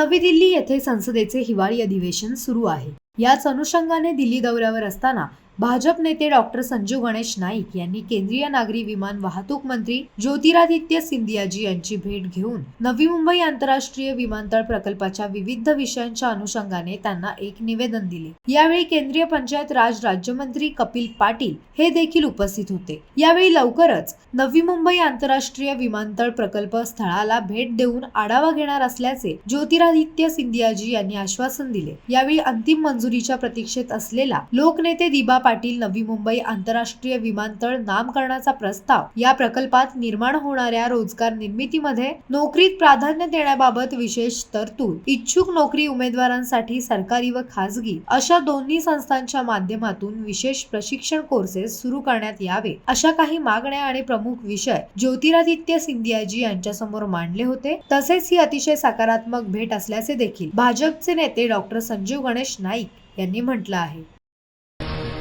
नवी दिल्ली येथे संसदेचे हिवाळी अधिवेशन सुरू आहे. याच अनुषंगाने दिल्ली दौऱ्यावर असताना भाजप नेते डॉक्टर संजू गणेश नाईक यांनी केंद्रीय नागरी विमान वाहतूक मंत्री ज्योतिरादित्य सिंधियाजी यांची भेट घेऊन नवी मुंबई आंतरराष्ट्रीय विमानतळ प्रकल्पाच्या विविध विषयांच्या अनुषंगाने त्यांना एक निवेदन दिले. यावेळी केंद्रीय पंचायत राज राज्यमंत्री कपिल पाटील हे देखील उपस्थित होते. यावेळी लवकरच नवी मुंबई आंतरराष्ट्रीय विमानतळ प्रकल्प स्थळाला भेट देऊन आढावा घेणार असल्याचे ज्योतिरादित्य सिंधियाजी यांनी आश्वासन दिले. यावेळी अंतिम मंजुरीच्या प्रतीक्षेत असलेला लोकनेते दिबा पाटील नवी मुंबई आंतरराष्ट्रीय विमानतळ नामकरणाचा प्रस्ताव. या प्रकल्पात निर्माण होणाऱ्या रोजगार निर्मितीमध्ये नोकरीत प्राधान्य देण्याबाबत विशेष तरतूद. इच्छुक नोकरी उमेदवारांसाठी सरकारी व खासगी अशा दोन्ही संस्थांच्या माध्यमातून विशेष प्रशिक्षण कोर्सेस सुरू करण्यात यावे अशा काही मागण्या आणि प्रमुख विषय ज्योतिरादित्य सिंधियाजी यांच्यासमोर मांडले होते. तसेच ही अतिशय सकारात्मक भेट असल्याचे देखील भाजपचे नेते डॉक्टर संजीव गणेश नाईक यांनी म्हटलं आहे.